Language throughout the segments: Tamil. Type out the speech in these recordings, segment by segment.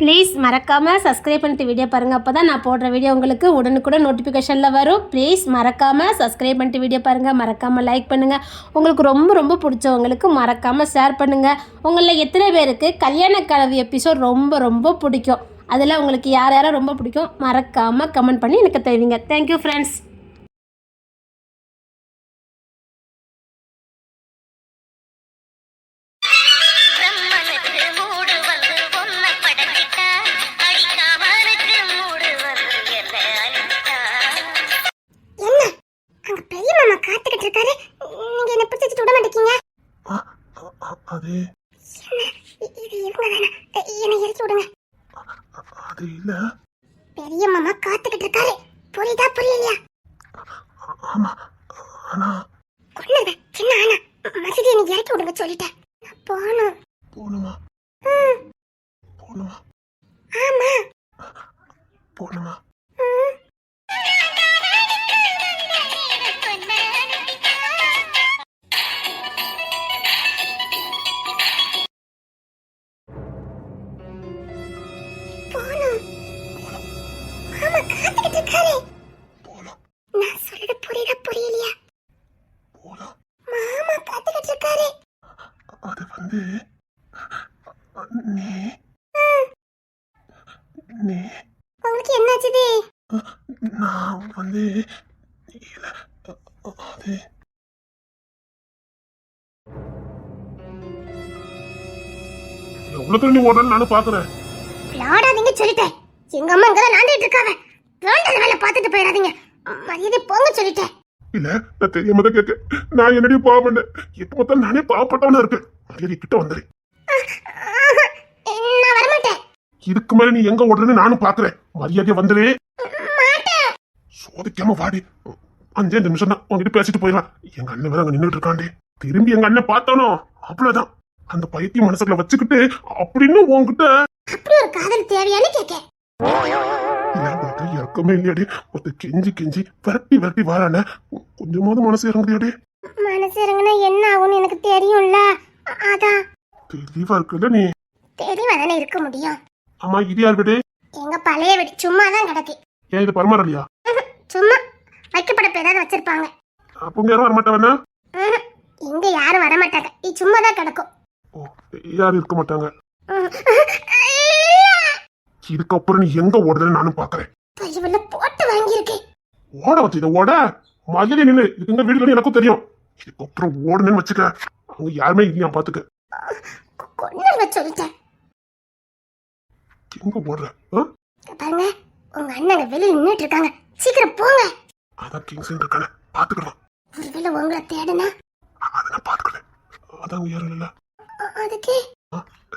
ப்ளீஸ் மறக்காமல் சப்ஸ்கிரைப் பண்ணிட்டு வீடியோ பாருங்கள் அப்போ தான் நான் போடுற வீடியோ உங்களுக்கு உடனுக்குடன் நோட்டிஃபிகேஷனில் வரும். ப்ளீஸ் மறக்காமல் சப்ஸ்கிரைப் பண்ணிட்டு வீடியோ பாருங்கள் மறக்காமல் லைக் பண்ணுங்கள் உங்களுக்கு ரொம்ப ரொம்ப பிடிச்சவங்களுக்கு மறக்காமல் ஷேர் பண்ணுங்கள் உங்களில் எத்தனை பேருக்கு கல்யாண கலவி எபிசோட் ரொம்ப ரொம்ப பிடிக்கும்? அதில் உங்களுக்கு யார் யாரை ரொம்ப பிடிக்கும்? மறக்காமல் கமெண்ட் பண்ணி எனக்கு தெரிவிங்க. தேங்க்யூ ஃப்ரெண்ட்ஸ் ஆனா கொள்ளுங்க சின்ன ஆனா மசதியை நீ இறக்கி விடுங்க சொல்லிட்டேன். நான் போகணும். போகணுமா? போகணுமா? ஆமா. போகணும்? எவ்வளவு தண்ணி ஓடுறேன்னு நானும் பாக்குறேன். விளையாடாதீங்க சொல்லிட்டேன். எங்க அம்மா இங்கதான் நாண்டிட்டு இருக்காவ. வேண்டாத வேலை பார்த்துட்டு போயிடாதீங்க. மரியாதை போங்க சொல்லிட்டேன். இல்ல நான் தெரியாம தான் கேட்க நான் என்னடி பாவம் எப்ப பார்த்தாலும் நானே பாவப்பட்டவனா இருக்கேன். மரியாதை கிட்ட வந்துரு நான் வரமாட்டேன். இதுக்கு மேல நீ எங்க ஓடுறேன்னு நானும் பாக்குறேன். மரியாதையா வந்துரு. சோதிக்காம வாடி. அஞ்சே நிமிஷம் தான் உங்ககிட்ட பேசிட்டு போயிடலாம் எங்க அண்ணன் வேற அங்க நின்றுட்டு இருக்காண்டி திரும்பி எங்க அண்ணன் பார்த்தானோ? அவ்வளவுதான். அந்த பைத்திய மனசுக்குள்ள வச்சுக்கிட்டு அப்படின்னு உன்கிட்ட அப்படி ஒரு காதல் தேவையான்னு கேட்க இறக்கமே இல்லையாடி. ஒருத்த கெஞ்சி கெஞ்சி விரட்டி விரட்டி வாரானே. கொஞ்சமாவது மனசு இறங்குதியாடி மனசு இறங்குனா என்ன ஆகும்னு எனக்கு தெரியும்ல. அதான் தெளிவா இருக்குல்ல நீ. தெளிவா தானே இருக்க முடியும். ஆமா இது யார் வீடு? எங்க பழைய வீடு. சும்மா தான் கிடக்கு. ஏன் இது பரமாறலையா? சும்மா. வைக்கப்படப்பு ஏதாவது வச்சிருப்பாங்க. அப்போ உங்க யாரும் வரமாட்டவன ம்ஹும், இங்க யாரும் வர மாட்டாங்க இது சும்மா தான் கிடக்கும். ஓ யாரும் இருக்க மாட்டாங்க. இதுக்கப்புறம் நீ எங்க ஓடுறதுன்னு நானும் பாக்குறேன். போட்டு வாங்கியிருக்கேன் ஓட வச்சு இதை ஓட. மதுரை நின்று இதுக்கு எங்க வீடு எனக்கும் தெரியும். இதுக்கப்புறம் ஓடுனேன்னு வச்சுக்க. அங்க யாருமே இல்லையா பாத்துக்க. சொல்லிட்டேன். எங்க ஓடுற? பாருங்க. உங்க அண்ணங்க வெளியே நின்னுட்டு இருக்காங்க. சீக்கிரம் போங்க. அதான் கிங்ஸ் இருக்கானே. பாத்துக்கலாம் ஒருவேளை உங்களை தேடுனா? அதை நான் பாத்துக்கிறேன். அதான் யாரும் இல்ல அதுக்கு?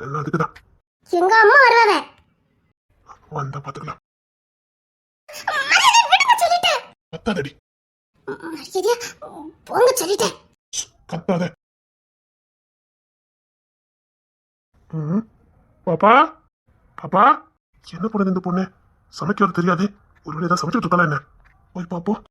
எல்லாம் அதுக்குதான். எங்க அம்மா வருவாங்க. வந்தா பாத்துக்கலாம். கத்தாதடி மரியாதையா? போங்க சொல்லிட்டேன். கத்தாத. ம், பாப்பா? பாப்பா? என்ன பண்ணுது இந்த பொண்ணு? சமைக்க வர தெரியாது. ஒருவேளை ஏதாவது சமைச்சிட்டு இருக்கலாம் என்ன? போய் பாப்போம்.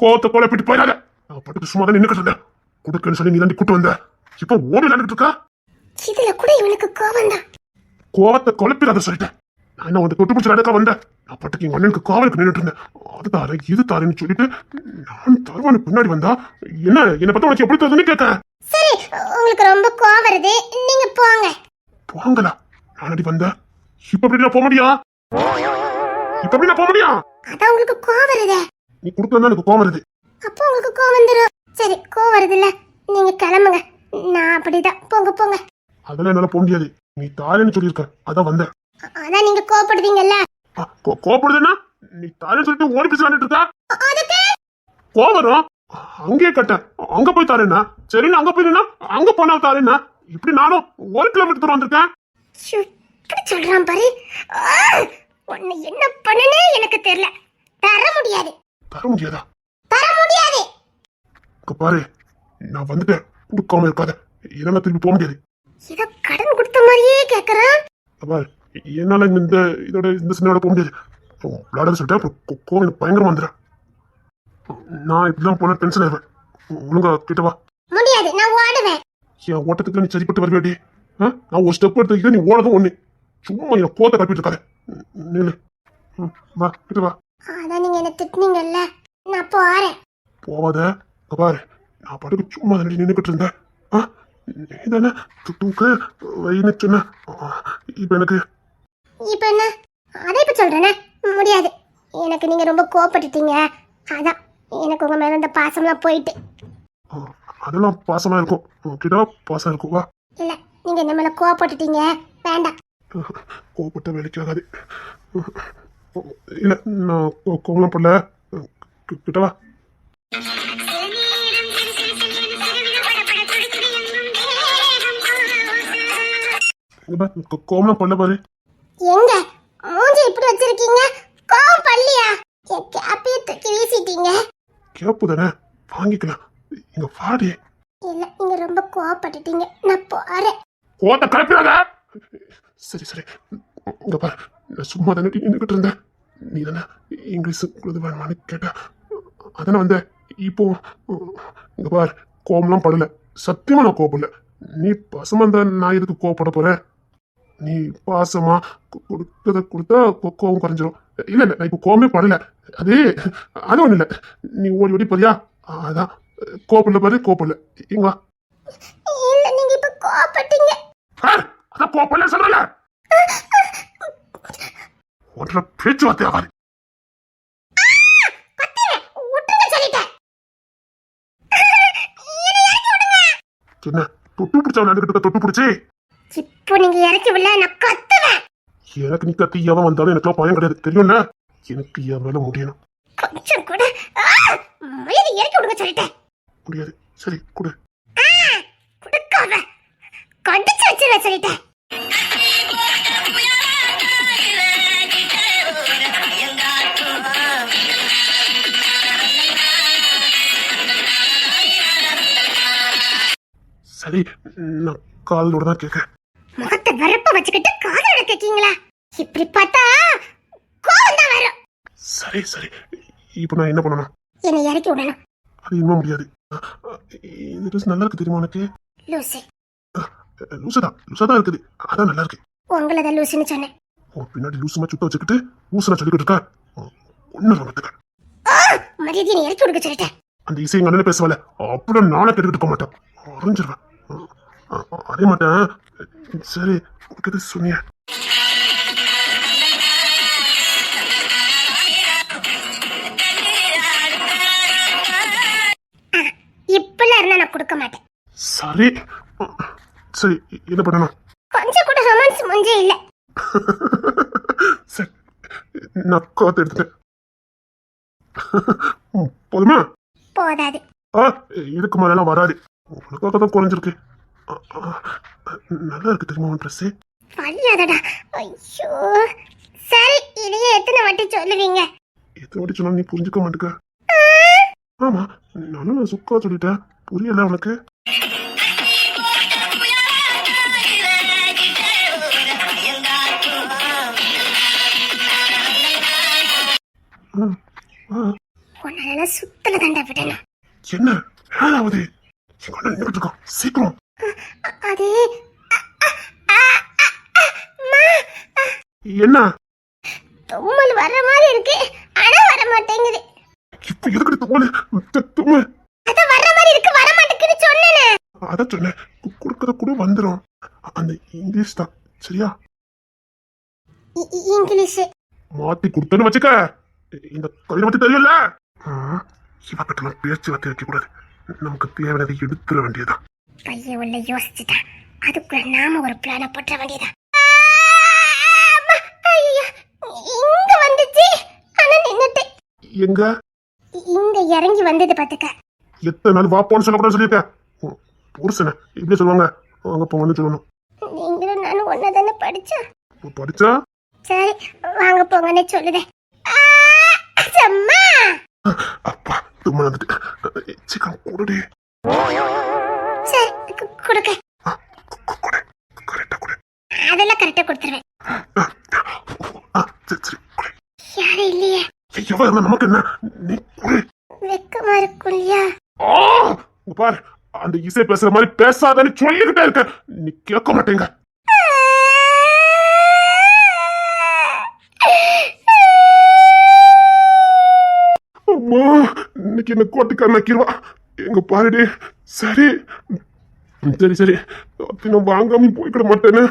கோவத்தை கோல பிட்டு போயிடாத. நான் பட்டுக்கு சும்மா தான் நின்னுக்கிட்டு இருந்தேன் கொடுக்கன்னு சொல்லி நீ தாண்டி கூட்டு வந்த. இப்போ ஓடி விளையாண்டுட்டு இருக்கா? இதுல கூட இவனுக்கு கோவம் தான் கோவத்தை குழப்பிடாத சொல்லிட்டேன். நான் என்ன உனக்கு தொட்டு பிடிச்சி நடக்க வந்தேன் நான் பட்டுக்கு எங்க அண்ணனுக்கு காவலுக்கு நின்றுட்டு இருந்தேன். அது தார இது தாரேன்னு சொல்லிட்டு நான் தருவானு பின்னாடி வந்தா என்ன என்னை பத்தி உனக்கு எப்படி தருதுன்னு கேட்க சரி உங்களுக்கு ரொம்ப கோவம் வருது. நீங்க போங்க. போங்களா? நானடி வந்தேன் இப்ப எப்படி நான் போக முடியும்? இப்ப எப்படி நான் போக முடியும்? அதான் உங்களுக்கு கோவம் வருதே. நீ கொடுக்கலன்னா எனக்கு கோவம் வருது. அப்போ உங்களுக்கு கோவம் வந்துடும் சரி கோவம் வருதுல்ல. நீங்க கிளம்புங்க. நான் அப்படிதான். போங்க போங்க. அதெல்லாம் என்னால போக முடியாது. நீ தாரேன்னு சொல்லியிருக்க. அதான் வந்தேன். அதான் நீங்க கோவப்படுவீங்கல்ல கோவப்படுதுன்னா நீ தாரேன்னு சொல்லிட்டு ஓடி பிடிச்சு விளையாண்டுட்டு இருக்கா? கோவம் வரும். அங்கேயே கட்டேன். அங்க போய் தாரேன்னா? சரி அங்க போயிருந்தா அங்க போனா தாரேன்னா? இப்படி நானும் ஒரு கிலோமீட்டர் தூரம் வந்திருக்கேன். இப்படி சொல்றான் பாரு! உன்னை என்ன பண்ணுனே எனக்கு தெரியல. தர முடியாது. தர முடியாதா? தர முடியாது. இங்க பாரு நான் வந்துட்டேன். கொடுக்காம இருக்காத. இல்லைன்னா திருப்பி போக முடியாது. ஏதோ கடன் கொடுத்த மாதிரியே கேக்குறான் அப்பா என்னால இந்த- இந்த இதோட இந்த சின்னோட போக முடியாது. விளையாட சொல்லிட்டு அப்புறம் கோ- கோவம் எனக்கு பயங்கரமா வந்துடும் நான் இப்படிலாம் போனா டென்ஷன் ஆயிடுவேன். ஒழுங்கா கிட்ட வா. முடியாது நான் ஓடுவேன். என் ஓட்டத்துக்கு நீ சரிப்பட்டு வருவேடி நான் ஒரு ஸ்டெப் எடுத்து வைக்கிறேன், நீ ஓடதும் ஒண்ணு. சும்மா என் கோத்தை கட்டிட்டு இருக்காத. நில்லு. வா கிட்ட வா. அதான் நீங்க என்ன திட்டுனீங்கல்ல. நான் போறேன். போவாத. இங்க பாரு. நான் பாட்டுக்கு சும்மா தள்ளி நின்றுக்கிட்டு இருந்தேன். ஆ? நீதானே தூக்கு? வைன்னு சொன்ன இப்போ எனக்கு இப்ப என்ன? அதை இப்ப சொல்றேனே? முடியாது. எனக்கு நீங்க ரொம்ப கோவப்பட்டுட்டீங்க. அதான். எனக்கு உங்க மேல இந்த பாசம்லாம் போயிட்டு. அதெல்லாம் பாசமா இருக்கும். கிட்ட பாசம் இருக்கும். வா. இல்ல நீங்க என்ன மேல கோவப்பட்டுட்டீங்க? வேண்டாம். கோவப்பட்ட வேலைக்கு ஆகாது. இல்லை நான் கோவலாம் பண்ணல கி- கிட்ட வா இங்க பாரு, கோ- கோவலாம் பண்ணல பாரு. எங்க? மூஞ்சி இப்படி வச்சிருக்கீங்க? கோவம் பள்ளியா கேப்பையை தூக்கி வீசிட்டீங்க. கேப்பு தானே? வாங்கிக்கலாம். இங்க வாடி இல்ல நீங்க ரொம்ப கோவப்பட்டுட்டீங்க. நான் போறேன். கோத்த கலப்பிடாத. சரி சரி. இங்க பாரு நான் சும்மா தானே நின்றுக்கிட்டு இருந்தேன். நீ தானே இங்கிலீஷ் உங்களுக்கு வேணுமான்னு கேட்ட. அதானே வந்த இப்போ இங்க பார் கோபம்லாம் படல. சத்தியமா நான் கோபப்படல நீ பசமா இருந்தா நான் எதுக்கு கோவப்பட போறேன் நீ பாசமா கொடுத்தத கொடுத்தா கோ- கோவம் குறைஞ்சிரும். இல்ல இல்ல நான் இப்போ கோவமே படல. அது அது ஒண்ணு இல்ல நீ ஓடி ஓடி போறியா? அதான். கோப்பில்ல பாரு கோப்பில்ல இங்க இல்ல சார் அதான் கோப்பல்ல சொல்றல ஒன்றரை பேச்சுவார்த்தை ஆகாது. என்ன தொட்டு பிடிச்ச விளையாண்டுக்கிட்டு இருக்க தொட்டு பிடிச்சி? இப்போ நீங்க இறக்கி விடல நான் கத்துவேன். எனக்கு நீ கத்தி எவன் வந்தாலும் எனக்குலாம் பயம் கிடையாது. தெரியும்ல? எனக்கு என் வேலை முடியணும். கொஞ்சம் கூட! மயிரை இறக்கி விடுங்க சொல்லிட்டேன். முடியாது. சரி கொடு. கொடுக்காம கடிச்சு வச்சிருவேன் சொல்லிட்டேன். சரி நான் காலோட தான் கேட்கறேன். முகத்தை வெறுப்ப வச்சுக்கிட்டு காதோட கேக்கீங்களா இப்படி பார்த்தா கோவம் தான் வரும். சரி சரி. இப்போ நான் என்ன பண்ணணும்? என்னை இறக்கி விடணும். அது இன்னும் முடியாது. இந்த ட்ரெஸ் நல்லா இருக்கு தெரியுமா உனக்கு? லூசு. லூசா தான். லூசா தான் இருக்குது. அதான் நல்லா இருக்கு. உங்களை தான் லூசுன்னு சொன்னேன். உன் பின்னாடி லூசுமா சுத்த வச்சுக்கிட்டு லூசுனா சொல்லிக்கிட்டு இருக்கா? ஒன்னு ரொம்பத்துக்க மரியாதை என்னை இறக்கி விடுங்க சொல்லிட்டேன். அந்த இசை எங்க அண்ணனே பேசுவல அப்படியே நானே கேட்டுக்கிட்டு இருக்க மாட்டேன். அறிஞ்சிருவேன் அறிய மாட்டேன். சரி உனக்கு எது சொன்னிய? இப்பெல்லாம் இருந்தா நான் கொடுக்க மாட்டேன். சரி சரி என்ன பண்ணணும்? கொஞ்சம் கூட ரொமான்ஸ் முஞ்சே இல்ல. சரி நான் காத்து எடுத்துட்டேன். போதுமா? போதாது. ஆ இதுக்கு மேலாம் வராது. உனக்காக தான் குறைஞ்சிருக்கு. நல்லா இருக்கு தெரியுமா உன் ட்ரெஸ்ஸு? வழியாதடா ஐயோ. சரி இதையே எத்தனை வாட்டி சொல்லுவீங்க? எத்தனை வாட்டி சொன்னாலும் நீ புரிஞ்சுக்க மாட்டேக்க. ஆமா நானும் நான் சுக்கா சொல்லிட்டேன். புரியல உனக்கு? உன்னால சுத்தல தண்டை விடணும் என்ன? ஏதாவது அண்ணன் நின்றுட்டு இருக்கான் சீக்கிரம். அது என்ன? தும்மல் வர்ற மாதிரி இருக்கு. ஆனா வர மாட்டேங்குது. இப்ப எதுக்கு தும்மல்? தும்மல். அதான் வர்ற மாதிரி இருக்கு வர மாட்டேங்குதுன்னு சொன்னேனே. அதான் சொன்னேன். கொடுக்கற கூட வந்துடும் அந்த இங்கிலீஷ் தான். சரியா? இங்கிலீஷ். மாத்தி கொடுத்தேன்னு வச்சுக்க. இந்த கவிதை பத்தி தெரியல இவக்கிட்டலாம் பேச்சு வார்த்தை வைக்க கூடாது நமக்கு தேவையானதை எடுத்துட வேண்டியதுதான். பையன் உள்ள யோசிச்சுட்டா அதுக்குள்ள நாம ஒரு பிளான போட்ட வேண்டியதா? இங்க வந்துச்சு. ஆனா நின்னுட்டு. எங்க? இங்க இறங்கி வந்தது பாத்துக்க எத்தனை நாள் வாப்பான்னு சொல்லக்கூடாது சொல்லியிருக்கேன் உம், புருஷனை இப்படி சொல்லுவாங்க. அங்க போங்கன்னு சொல்லணும். நீங்களும் நானும் ஒன்னா தானே படிச்சோம். இப்ப படிச்சா? சரி வாங்க போங்கன்னு சொல்லுதேன் அம்மா அப்பா தும்மல் வந்துட்டு. சீக்கிரம் கொடுடி கொடுக்க. அதெல்லாம் கரெக்டா கொடுத்துருவேன். சரி யாரும் இல்லையே. ஐயோ நமக்கு என்ன நீ குடி. வெக்கமா இருக்கும் இல்லையா? ஆ பாரு அந்த இசை பேசுற மாதிரி பேசாதன்னு சொல்லிக்கிட்டே இருக்க நீ கேட்க மாட்டேங்க அம்மா இன்னைக்கு என்ன கோட்டுக்கா நக்கிடுவா எங்க பாருடி. சரி சரி சரி அப்படி நான் வாங்காம போய்க்கிட மாட்டேன்னு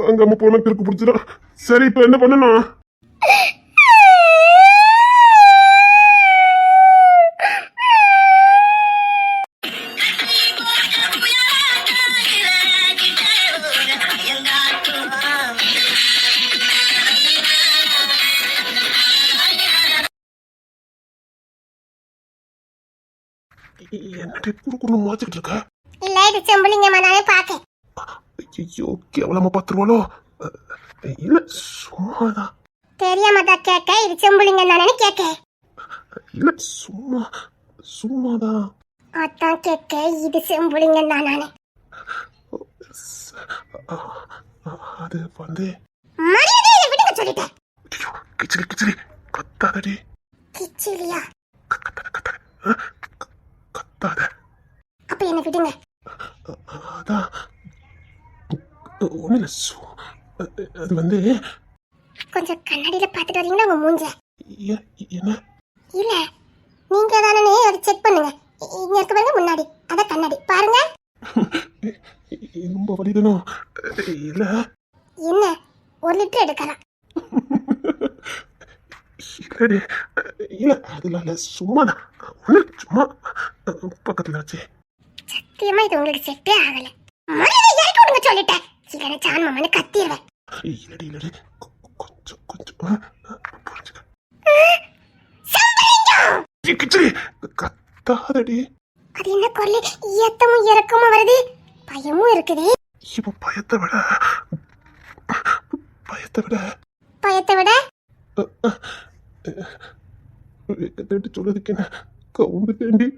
வாங்காம போனா திருக்கு பிடிச்சிடும் சரி இப்ப என்ன பண்ணணும்? என்னடி குறுக்குன்னு குறு இருக்க இல்ல இது செம்புலிங்கம்மா நானே பாக்கேன் ஐயோ கேவலமா பார்த்துருவாளோ அஹ், இல்ல சும்மாதான் தெரியாம தான் கேட்க இது செம்புலிங்கம் தானே கேட்க இல்ல சும்மா சும்மாதான் அதான் கேட்க இது செம்புலிங்கம் தான் அது வந்து மரியாதையை விடுங்க சொல்லிட்டேன் ஐயோ கிச்சடி கிச்சடி கத்தாதடி கிச்சிலியா கத்தாத அப்ப என்ன விடுங்க அதான் ஒன்றும் இல்லை அது வந்து கொஞ்சம் கண்ணாடியில பாத்துட்டு வரீங்களா உங்க மூஞ்ச என்ன? இல்ல நீங்க தானே அதை செக் பண்ணுங்க. இங்க இருக்க பாருங்க முன்னாடி. அதான் கண்ணாடி. பாருங்க. ரொம்ப வலிதனும் இல்ல. என்ன? ஒரு லிட்டர் எடுக்கலாம். இல்லடி. இல்ல அதுல இல்ல. சும்மாதான். ஒண்ணு சும்மா. பக்கத்துல வச்சு. சத்தியமா இது உங்களுக்கு செட்டே ஆகல. விடுங்க சொல்லிட்டேன். சீக்கிரம் சான் மாமான்னு கத்திடுவேன் இல்லடி இல்லடி கொஞ்சம் கொஞ்சம் புரிஞ்சுக்க கிச்சடி கத்தாதடி அது என்ன குரல் ஏத்தமும் இறக்கமும் வருது பயமும் இருக்குது இப்ப பயத்தை விட பயத்தை விட பயத்தை விட வெக்கத்தை விட்டு சொல்றதுக்கு என்ன கவுந்து தேண்டி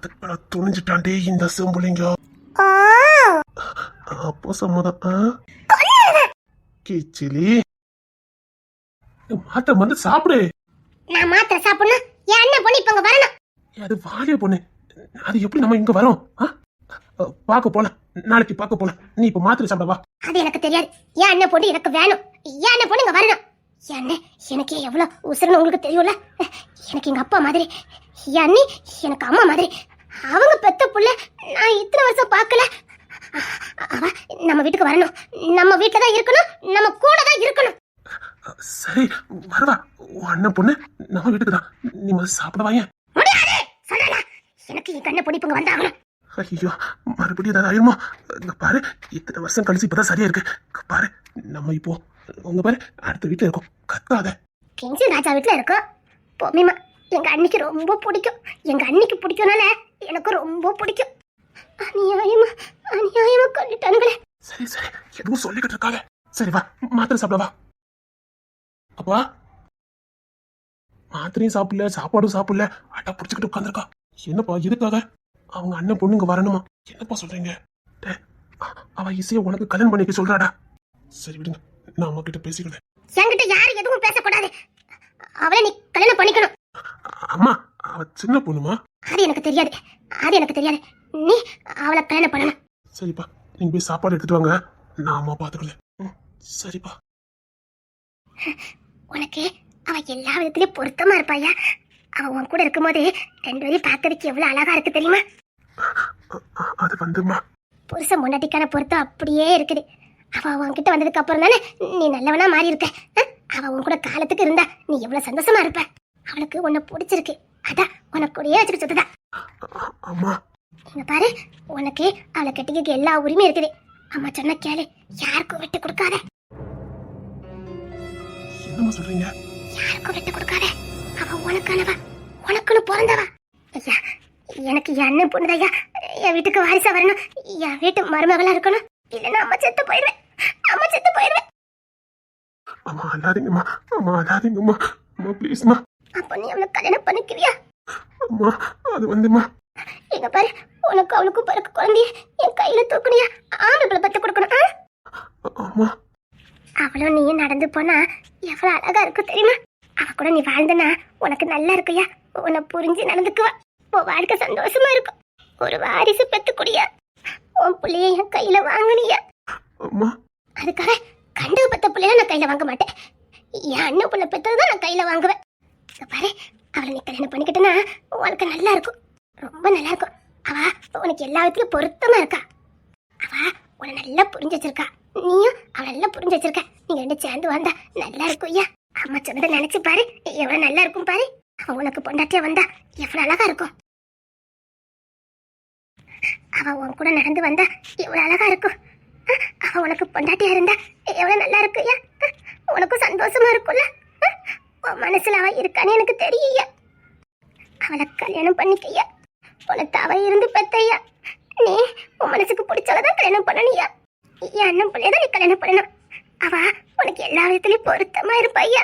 அதுக்கு துணிஞ்சிட்டாண்டே இந்த செம்புலிங்க. ஓ அப்போ சம்மதம்? கிச்சிலி. மாட்ட வந்து சாப்பிடு. நான் மாத்திரை சாப்பிடணும். என் அண்ணன் பொண்ணு இப்ப இங்க வரணும். அது வாலிய பொண்ணு. அது எப்படி நம்ம இங்க வரோம்? பார்க்க போலாம். நாளைக்கு பார்க்க போலாம். நீ இப்ப மாத்திரை சாப்பிட வா. அது எனக்கு தெரியாது. என் அண்ணன் பொண்ணு எனக்கு வேணும். என் அண்ணன் பொண்ணு இங்க வரணும். என் அண்ணன் எனக்கு எவ்வளவு உசுருன்னு உங்களுக்கு தெரியும்ல? எனக்கு எங்க அப்பா மாதிரி. என் அண்ணி எனக்கு அம்மா மாதிரி. அவங்க பெத்த புள்ள நான் இத்தனை வருஷம் பார்க்கல. அவ நம்ம வீட்டுக்கு வரணும். நம்ம வீட்டுல தான் இருக்கணும். நம்ம கூட தான் இருக்கணும். சரி வரவா. உன் அண்ணன் பொண்ணு நம்ம வீட்டுக்கு தான். நீ முதல்ல சாப்பிட வாங்க முடியாது. சொல்றேன் எனக்கு என் கண்ணை பொடிப்புங்க வந்தாகணும். ஐயோ மறுபடியும் ஏதாவது ஆயிருமோ? இங்க பாரு இத்தனை வருஷம் கழிச்சு இப்பதான் சரியா இருக்கு. பாரு நம்ம இப்போ உங்க பாரு அடுத்த வீட்டுல இருக்கோம். கத்தாத. கெஞ்சி ராஜா வீட்டுல இருக்கோம் பொம்மிமா எங்க அண்ணிக்கு ரொம்ப பிடிக்கும். எங்க அண்ணிக்கு பிடிக்கும்னால எனக்கு ரொம்ப பிடிக்கும். அநியாயமா அநியாயமா கொண்டுட்டானுங்களே. சரி சரி. எதுவும் சொல்லிக்கிட்டு இருக்காங்க சரி வா. மாத்திரை சாப்பிட வா. அப்பா. மாத்திரையும் சாப்பிடல சாப்பாடும் சாப்பிடல. அட்டா புடிச்சுக்கிட்டு உட்காந்துருக்கா என்னப்பா எதுக்காக? அவங்க அண்ணன் பொண்ணுங்க வரணுமா? என்னப்பா சொல்றீங்க? அவ இசைய உனக்கு கல்யாணம் பண்ணிக்க சொல்றாடா. சரி விடுங்க. நான் அம்மா கிட்ட பேசிக்கிறேன். என்கிட்ட யாரும் எதுவும் பேசக்கூடாது. அவளை நீ கல்யாணம் பண்ணிக்கணும். அம்மா அவ சின்ன பொண்ணுமா? அது எனக்கு தெரியாது. அது எனக்கு தெரியாது. நீ அவளை கல்யாணம் பண்ணணும் சரிப்பா நீங்க போய் சாப்பாடு எடுத்துட்டு வாங்க. நான் அம்மா பாத்துக்கல சரிப்பா. உனக்கு அவ எல்லா விதத்திலயும் பொருத்தமா இருப்பாயா? அவ உன் கூட இருக்கும்போது ரெண்டு பேரையும் பார்க்கறதுக்கு எவ்வளவு அழகா இருக்கு தெரியுமா? அது வந்துமா புருஷன் முன்னாடிக்கான பொருத்தம் அப்படியே இருக்குது. அவ உன்கிட்ட வந்ததுக்கு அப்புறம் தானே நீ நல்லவனா மாறி இருக்க? அவ உன் கூட காலத்துக்கு இருந்தா நீ எவ்வளவு சந்தோஷமா இருப்ப. அவளுக்கு உன்னை பிடிச்சிருக்கு. அதான் உனக்கு கூடயே அ- அம்மா. இங்க பாரு உனக்கு அவளை கட்டிக்க எல்லா உரிமையும் இருக்குது. அம்மா சொன்ன கேளு யாருக்கும் விட்டு கொடுக்காத. என்னம்மா சொல்றீங்க? யாருக்கும் விட்டு கொடுக்காத. அவ உனக்கானவா? உனக்குன்னு பிறந்தவா? ஐயா எனக்கு என் அண்ணன் பொண்ணுதையா என் வீட்டுக்கு வாரிசா வரணும். என் வீட்டு மருமகளா இருக்கணும். இல்லைன்னா அம்மா செத்து போயிடுவேன். அம்மா செத்து போயிடுவேன். அம்மா அழாதீங்கம்மா. அம்மா அழாதீங்கம்மா. அம்மா ப்ளீஸ்மா அப்ப நீ அவளை கல்யாணம் பண்ணிக்குவியா? அம்மா அது வந்துமா எங்க பாரு உனக்கு அவளுக்கும் பிறகு குழந்தைய என் கையில தூக்கணியா ஆம்பளை பத்து கொடுக்கணும் ஆ? அம்மா. அவளும் நீயும் நடந்து போனா எவ்வளவு அழகா இருக்கும் தெரியுமா? அவ கூட நீ வாழ்ந்தனா உனக்கு நல்லா இருக்குயா? உன்னை புரிஞ்சு நடந்துக்குவா. உன் வாழ்க்கை சந்தோஷமா இருக்கும். ஒரு வாரிசு பெத்துக்குடியா? உன் புள்ளைய என் கையில வாங்குனியா? அம்மா. அதுக்காக கண்டு பெத்த புள்ளைய நான் கையில வாங்க மாட்டேன். என் அண்ணன் புள்ள பெத்ததுதான் நான் கையில வாங்குவேன். பாரு அவளை நீ கல்யாணம் பண்ணிக்கிட்டனா உனக்கு வாழ்க்கை நல்லா இருக்கும். ரொம்ப நல்லா இருக்கும். அவ உனக்கு எல்லா விதத்துலையும் பொருத்தமா இருக்கா? அவ உன்னை நல்லா புரிஞ்சு வச்சிருக்கா. நீயும் அவளை நல்லா புரிஞ்சு வச்சிருக்க. நீங்க ரெண்டு சேர்ந்து வந்தா நல்லா இருக்கும் ஐயா. அம்மா சொன்னதை நினைச்சு பாரு எவ்வளவு நல்லா இருக்கும் பாரு. அவ உனக்கு பொண்டாட்டியா வந்தா எவ்வளவு அழகா இருக்கும். அவ உன் கூட நடந்து வந்தா எவ்வளவு அழகா இருக்கும். அவ உனக்கு பொண்டாட்டியா இருந்தா எவ்வளவு நல்லா இருக்கும் ஐயா. உனக்கும் சந்தோஷமா இருக்கும்ல. உன் மனசுல அவள் இருக்கான்னு எனக்கு தெரியுயா அவளை கல்யாணம் பண்ணிக்கையா? உனக்கு அவ இருந்து பெத்தையா? நீ உன் மனசுக்கு பிடிச்சவதான் கல்யாணம் பண்ணணியா என் அண்ணன் பிள்ளைய தான் நீ கல்யாணம் பண்ணணும். அவ உனக்கு எல்லா விதத்துலயும் பொருத்தமா இருப்பையா?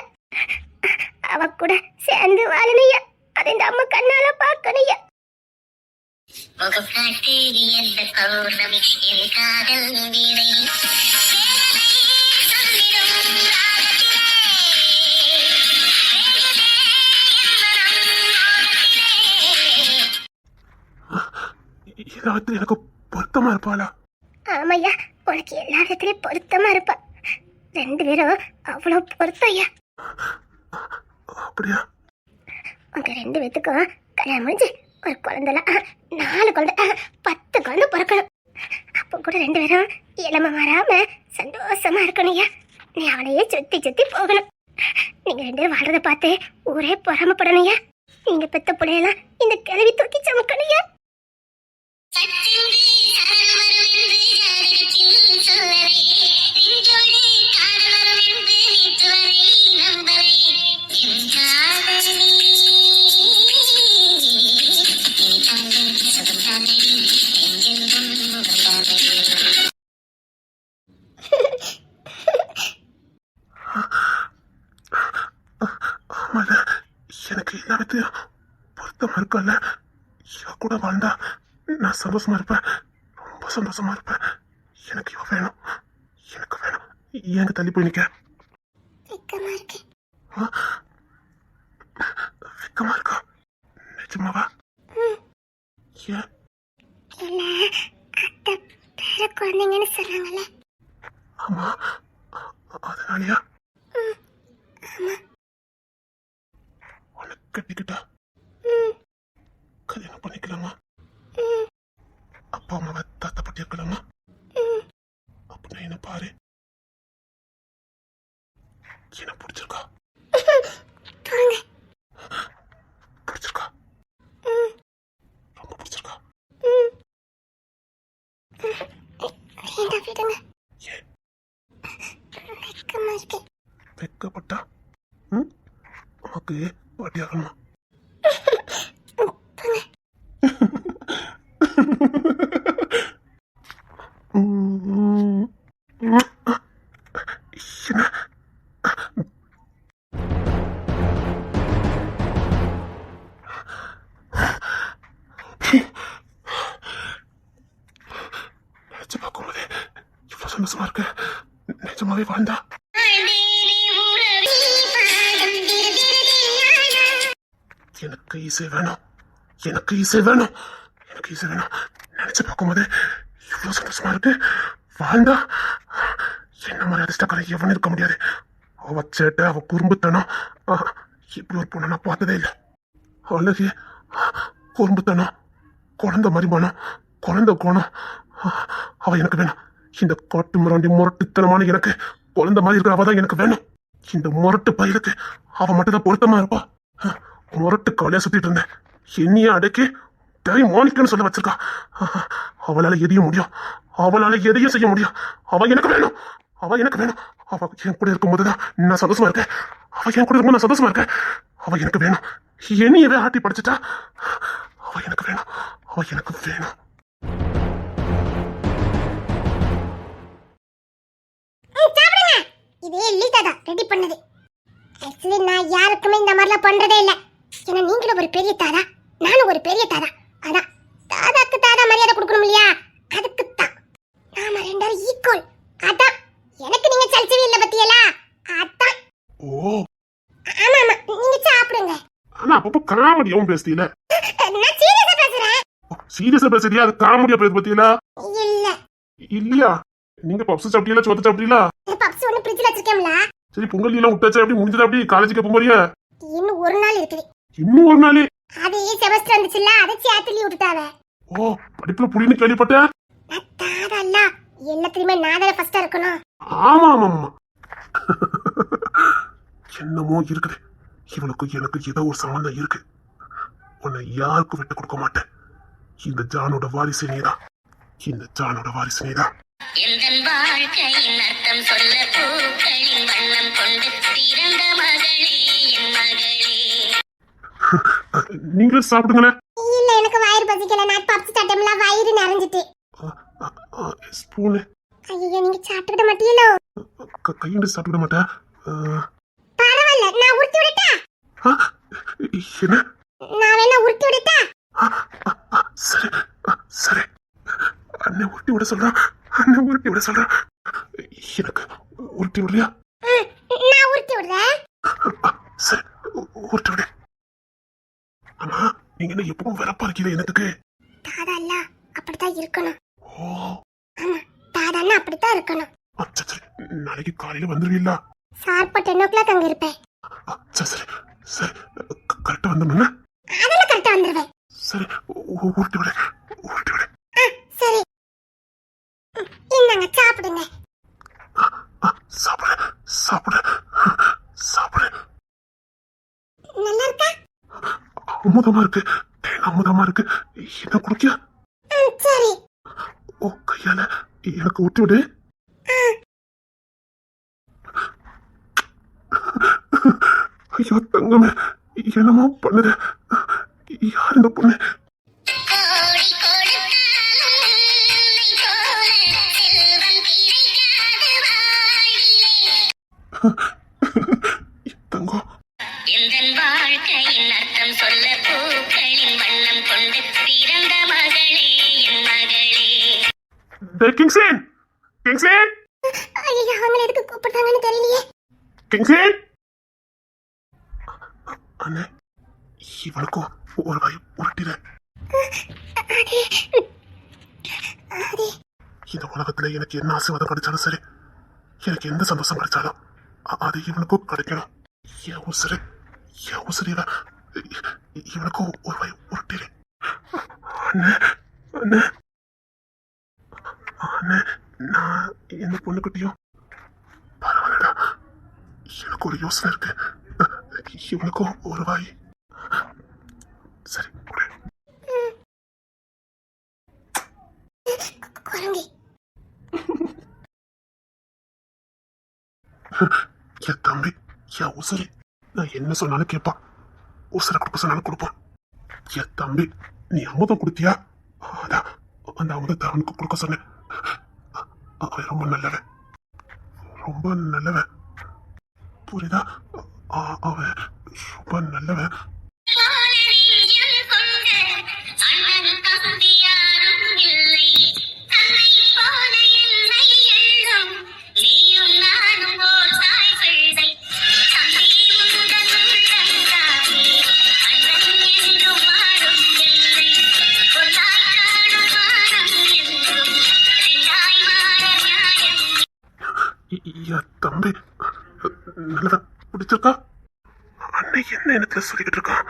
அவ கூட சேர்ந்து வாழணையா அதை இந்த அம்மா கண்ணால பார்க்கணையா முகம் எந்த பௌர்ணமி என் காதல் வீணை. இதாவது எனக்கு பொருத்தமா இருப்பாளா? ஆமாய்யா உனக்கு எல்லா விதத்துலயும் பொருத்தமா இருப்பா. ரெண்டு பேரும் அவ்வளவு பொருத்தம்யா அப்படியா? உங்க ரெண்டு பேத்துக்கும் கல்யாணம் முடிஞ்சு ஒரு குழந்தைல நாலு குழந்தை. பத்து குழந்தை பிறக்கணும். அப்போ கூட ரெண்டு பேரும் இளம மாறாம சந்தோஷமா இருக்கணும்யா நீ அவளையே சுத்தி சுத்தி போகணும். நீங்க ரெண்டு பேரும் வாழ்றத பார்த்து ஊரே பொறாமப்படணும்யா நீங்க பெத்த பிள்ளையெல்லாம் இந்த கிளவி தூக்கி சமக்கணும்யா எனக்கு எல்லாத்தையும் பொருத்தமா இருக்கல கூட வேண்டாம் நான் சந்தோஷமா இருப்பேன். ரொம்ப சந்தோஷமா இருப்பேன். எனக்கு இவ வேணும். எனக்கு வேணும். ஏங்க தள்ளி போய் நிக்க? வெக்கமா இருக்கு? நிஜமாவா? ஏன்? குழந்தைங்கன்னு சொன்னாங்கல்ல. ஆமா. அதனாலயா? உனக்கு கட்டிக்கிட்டா? கல்யாணம் பண்ணிக்கலாமா? அப்பா அம்மாவை தாத்தா பட்டி இருக்கலாமா அப்படின்னா என்ன பாரு. என்ன பிடிச்சிருக்கா? பிடிச்சிருக்கா? ரொம்ப பிடிச்சிருக்கா? வெக்கப்பட்டா? ம்? உனக்கு பாட்டியாகணுமா என்ன சந்தோஷமா இருக்கு நிஜமாவே வாழ்ந்தா? எனக்கு இசை வேணும். எனக்கு இசை வேணும். எனக்கு இசை வேணும். நினைச்சு பார்க்கும்போது இவ்வளவு சந்தோஷமா இருக்கு. வாழ்ந்தா? என்ன மாதிரி அதிர்ஷ்டக்கார எவனும் இருக்க முடியாது. அவ சேட்டை அவ குறும்புத்தனம். இப்படி ஒரு பொண்ணை நான் பார்த்ததே இல்லை. அழகு குறும்புத்தனம். குழந்த மரிமானம் குழந்த கோணம். அவ எனக்கு வேணும். இந்த காட்டு முரண்டி முரட்டுத்தனமான எனக்கு குழந்தை மாதிரி இருக்கிற அவ தான் எனக்கு வேணும். இந்த முரட்டு பயிலுக்கு அவ மட்டும் தான் பொருத்தமா இருப்பா. ஹ, முரட்டு கவலையா சுத்திட்டு இருந்தேன். என்னையே அடக்கி டை மோனிக்கன்னு சொல்ல வச்சிருக்கா. அவளால எதையும் முடியும். அவளால எதையும் செய்ய முடியும். அவ எனக்கு வேணும். அவ எனக்கு வேணும். அவ என் கூட இருக்கும்போது தான் நான் சந்தோஷமா இருக்கேன். அவ என் கூட இருக்கும்போது நான் சந்தோஷமா இருக்கேன். அவ எனக்கு வேணும். என்னையவே ஆட்டி படிச்சுட்டா. அவ எனக்கு வேணும். அவ எனக்கு வேணும். இதே லீதா தான். ரெடி பண்ணது. ஆக்சுவலி நான் யாருக்குமே இந்த மாதிரிலாம் பண்றதே இல்ல. ஏன்னா நீங்களும் ஒரு பெரிய தாதா. நானும் ஒரு பெரிய தாதா. அதான். தாதாக்கு தாதா மரியாதை கொடுக்கணும் இல்லையா? அதுக்கு தான். நாம ரெண்டாரும் ஈக்குவல் அதான். எனக்கு நீங்க சலிச்சவே இல்ல பத்தியலா? அதான். ஓ. ஆமா ஆமா நீங்க சாப்பிடுங்க. ஆனா அப்பப்போ காமெடியாவும் பேசுறீல? நான் சீரியஸா பேசுறேன். சீரியஸா பேசுறியா? அது காமெடியா பேச பத்தியலா? இல்ல. இல்லையா? நீங்க பப்ஸ் சாப்பிட்டீங்களா சோத்து சாப்பிட்டீங்களா? பப்ஸ் ஒண்ணு ஃப்ரிட்ஜ்ல வச்சிருக்கேன்ல சரி பொங்கல் எல்லாம் விட்டாச்சா அப்படி முடிஞ்சதா அப்படி காலேஜுக்கு போக போறியா? இன்னும் ஒரு நாள் இருக்குது. இன்னும் ஒரு நாள்? அது செமஸ்டர் வந்துச்சுல்ல அதை சேர்த்து லீவ் விட்டுட்டாவ. ஓ படிப்புல புடின்னு கேள்விப்பட்டேன் நான் தாதா இல்ல எல்லாத்துலயுமே நான் தானே ஃபர்ஸ்டா இருக்கணும். ஆமா ஆமா ஆமா என்னமோ இருக்குது. இவனுக்கு எனக்கு ஏதோ ஒரு சம்பந்தம் இருக்கு. உன்னை யாருக்கும் விட்டு கொடுக்க மாட்டேன். இந்த ஜானோட வாரிசு நீதான். இந்த ஜானோட வாரிசு நீதான். எந்தன் வாழ்க்கையின் அர்த்தம் சொல்ல பூக்களின் வண்ணம் கொண்டு பிறந்த மகளே என் மகளே. நீங்களும் சாப்பிடுங்களேன். இல்ல எனக்கு வயிறு பசிக்கல. நான் பப்ஸ் சாப்பிட்டோம்ல வயிறு நிறைஞ்சிட்டு. ஸ்பூனு. ஐயோ நீங்க சாப்பிட்டுக்கிட மாட்டீங்களோ? கையிட்டு சாப்பிட பரவாயில்ல. நான் உருட்டி விடட்டா? என்ன? நான் வேணா உருட்டி விடட்டா? சரி. சரி. அண்ணன் உருட்டி விட சொல்றான் அண்ணன் உருட்டி விட சொல்றான் எனக்கு உருட்டி விடுறியா நான் உருட்டி விடுறேன் சரி உருட்டி விடு. ஆமா நீங்க என்ன எப்பவும் வெறப்பா இருக்கீங்க எனக்கு தாதா இல்ல அப்படித்தான் இருக்கணும். ஓ. ஆமா தாதான்னா அப்படித்தான் இருக்கணும். சரி சரி நாளைக்கு காலையில வந்துருவீங்களா? ஷார்ப்பா டென் ஓ கிளாக் அங்க இருப்பேன் ஆ, சரி சரி சரி கரெக்டா வந்துடணும்னா அதெல்லாம் கரெக்டா வந்துருவேன் சரி உ- உ- உருட்டி விடு உருட்டி விடு ஆ, சரி ம், இந்தாங்க சாப்பிடுங்க ஆ, சாப்பிடு சாப்பிடு சாப்பிடு நல்லா இருக்கா அமுதமா இருக்கு தேன் அமுதமா இருக்கு என்ன குடிக்க ம், சரி ஓ கையால எனக்கு ஊட்டி விடு ஐயோ தங்கமே என்னமோ பண்ணுது யார் இந்த பொண்ணு தங்கம் வாழ்க்கையின் அர்த்தம் சொல்ல பூக்களின் வண்ணம் கொண்டு பிறந்த மகளே என் மகளே கிங்ஸ்லேன் கிங்ஸ்லேன் அவங்களை எதுக்கு கூப்பிட்டாங்கன்னு தெரியலையே கிங்ஸ்லேன் அண்ணே. இவளுக்கும் ஒரு வாய் உருட்டிட. இந்த உலகத்துல எனக்கு என்ன ஆசீர்வாதம் கிடைச்சாலும் சரி எனக்கு எந்த சந்தோஷம் கிடைச்சாலும் அது இவனுக்கும் கிடைக்கணும். என் உசுறு. என் உசுறு இவன் இவனுக்கும் ஒரு வாய் உருட்டிடு. அண்ணே அண்ணே. அண்ணே நான் இந்த பொண்ணுக்கிட்டையும் பரவாயில்லடா. எனக்கு ஒரு யோசனை இருக்கு. இவனுக்கும் ஒரு வாய். சரி கொடு. என் தம்பி என் உசுரு. நான் என்ன சொன்னாலும் கேட்பான் உசுரை கொடுக்க சொன்னாலும் கொடுப்பான் என் தம்பி நீ அமுதம் கொடுத்தியா? அதான் அந்த அமுதத்தை அவனுக்கு கொடுக்க சொன்னேன். அவன் ரொம்ப நல்லவன். ரொம்ப நல்லவன். புரியுதா? அவன் ரொம்ப நல்லவன் என்ன எனக்கு சொல்லிக்கிட்டு இருக்கான்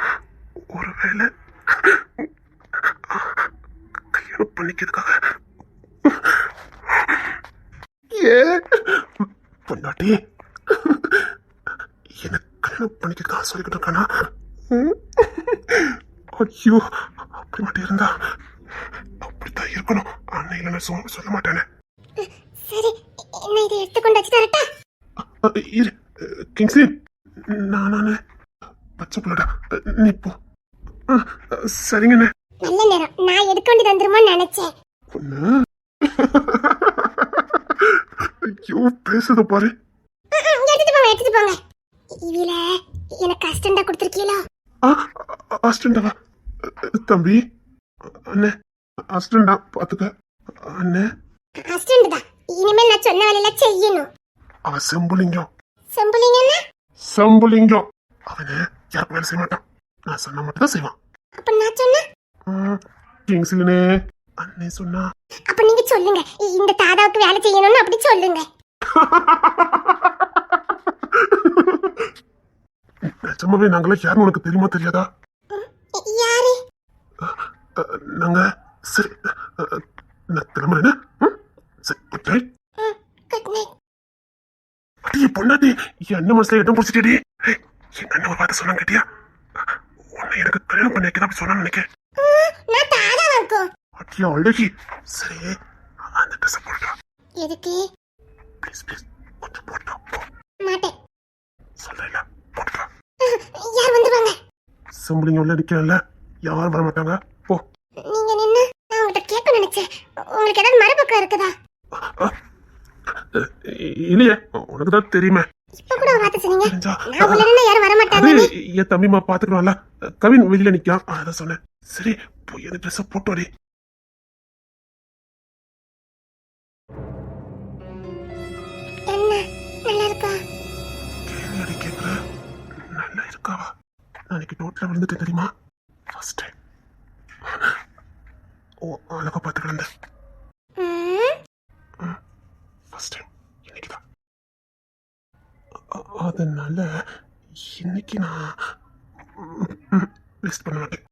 ஒருவேளை கல்யாணம் பண்ணிக்கிறதுக்காக. ஏ பொண்டாட்டி கல்யாணம் பண்ணிக்கிட்டு தான் சொல்லிக்கிட்டு இருக்கானா. ஐயோ அப்படி மட்டும் இருந்தா அப்படித்தான் இருக்கணும். அண்ணன் இல்லைன்னு சொல்ல சொல்ல மாட்டானே. சரி நான் இதை எடுத்துக்கொண்டு வச்சு தரட்டா அ, இரு கிங்ஸ்லி நான் நானு பச்சை பிள்ளடா. நீ போ. சரிங்கண்ணே. நல்ல நேரம். நான் எடுக்க வேண்டியது வந்துருமோன்னு நினைச்சேன். பொண்ணு. ஐயோ பேசுத பாரு. எடுத்துட்டு போங்க எடுத்துட்டு போங்க. இவில எனக்கு அஸ்டண்டா கொடுத்துருக்கீங்களா ஆ அசிஸ்டண்டாவா? தம்பி. அண்ணே அசிஸ்டண்டா பாத்துக்க. அண்ணே. அஸ்டண்ட் தான் இனிமேல் நான் சொன்ன வேலையில செய்யணும். அவன் செம்புலிங்கம் செம்புலிங்கன்னா செம்புலிங்கம். அவனு. யாருக்கு வேலை செய்ய மாட்டான் நான் சொன்ன மட்டும் தான் செய்வான். அப்ப நான் சொன்ன? கிங்ஸ்லினே அண்ணே சொன்னா. அப்ப நீங்க சொல்லுங்க. இந்த தாதாவுக்கு வேலை செய்யணும்னு அப்படி சொல்லுங்க. நிஜமாவே நாங்களாம் யாருன்னு உனக்கு தெரியுமா தெரியாதா? யாரு? நாங்க சரி நான் கிளம்புறேன்னு ம்? சரி குட் நைட் குட் நைட் அடியே பொண்டாட்டி என் அண்ணன் மனசுல இடம் பிடிச்சிட்டே எங்க அண்ணன் ஒரு வார்த்தை சொன்னாங்க கேட்டியா? உன்னை எனக்கு கல்யாணம் பண்ணி வைக்கிறதா அப்படி சொன்னான்னு நினைக்கிறேன். நான் தாதாவா இருக்கும் அடியா அழகி. சரி அந்த ட்ரெஸ் போட்டா எதுக்கு? ப்ளீஸ் ப்ளீஸ் கொஞ்சம் போட்டா போ மாட்டேன். சொல்றேன்ல போட்டா யார் வந்துருவாங்க? சிம்பிளிங்க உள்ள நிக்கிறேன்ல யாரும் வர மாட்டாங்க. போ. நீங்க நின்னு நான் உங்கள்கிட்ட கேட்க நினைச்சேன். உங்களுக்கு ஏதாவது மறுபக்கம் இருக்குதா? இல்லையே உனக்கு தான் தெரியுமே. இப்ப கூட வார்த்தை சொன்னீங்க? தெரிஞ்சா நான் உள்ள நின்னு யாரும் வர அது மாட்டாங்க என் தம்பிமா பாத்துக்கலாம்ல கவின் வெளியில நிக்கான் அதான் சொன்னேன். சரி போய் அந்த ட்ரெஸ் போட்டு வாடி என்ன? நல்லா இருக்கா? கேள்வி அடி கேட்குற நல்லா இருக்காவா? நாளைக்கு நோட்ல விழுந்துட்டேன் தெரியுமா? ஃபர்ஸ்ட் டைம் ஓ அழகா பார்த்து கிடந்தேன் ம், ஃபர்ஸ்ட் டைம் இன்னைக்கு தான் அதனால இன்னைக்கு நான் வேஸ்ட் பண்ண மாட்டேன்.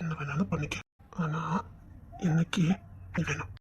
என்ன வேணாலும் பண்ணிக்க. ஆனா இன்னைக்கு வேணும்.